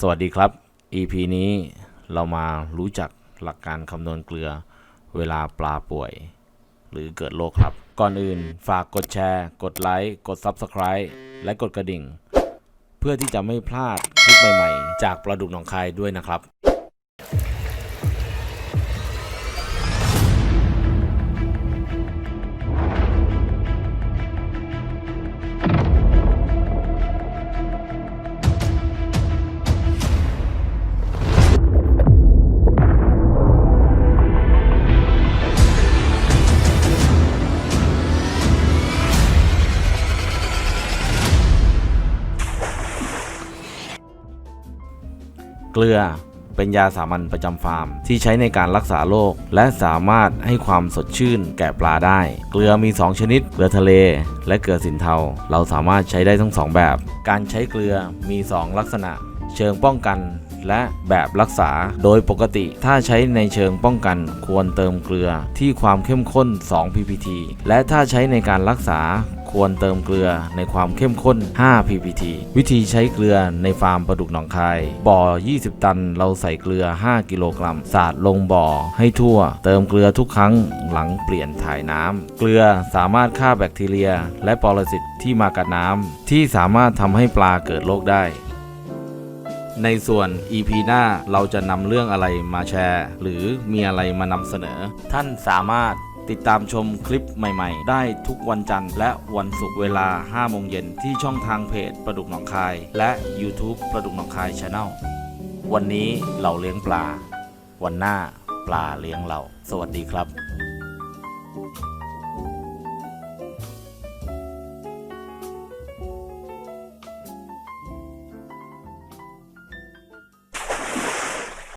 สวัสดีครับ EP นี้เรามารู้จักหลักการคำนวณเกลือเวลาปลาป่วย หรือเกิดโรคครับ ก่อนอื่นฝากกดแชร์ กดไลค์ กด Subscribe และกดกระดิ่ง เพื่อที่จะไม่พลาดคลิปใหม่ ๆ จากปลาดุกหนองคายด้วยนะครับ เกลือเป็นยาสามัญประจำฟาร์ม ที่ใช้ในการรักษาโรคและสามารถให้ความสดชื่นแก่ปลาได้ เกลือมี 2 ชนิด เกลือทะเล และเกลือสินเทา เราสามารถใช้ได้ทั้งสองแบบ การใช้เกลือมี 2 ลักษณะ เชิงป้องกันและแบบรักษา โดยปกติถ้าใช้ในเชิงป้องกันควรเติมเกลือที่ความเข้มข้น 2 ppt และถ้าใช้ในการรักษา ควรเติมเกลือในความเข้มข้น 5 ppt วิธีใช้เกลือในฟาร์มปลาดุกหนองคาย บ่อ 20 ตัน เราใส่เกลือ 5 กิโลกรัม สาดลงบ่อให้ทั่ว เติมเกลือทุกครั้งหลังเปลี่ยนถ่ายน้ำ เกลือสามารถฆ่าแบคทีเรีย และปรสิตที่มากับน้ำที่สามารถทำให้ปลาเกิดโรคได้ในส่วน EP หน้าเราจะนำเรื่องอะไรมาแชร์ หรือมีอะไรมานำเสนอ ท่านสามารถ ติดตามชมคลิปใหม่ๆ ได้ทุกวันจันทร์และวันศุกร์เวลา 5 โมงเย็นที่ช่องทางเพจประดุกหนองคาย และ YouTube ประดุกหนองคายชาแนลวันนี้เราเลี้ยงปลา วันหน้าปลาเลี้ยงเรา สวัสดีครับ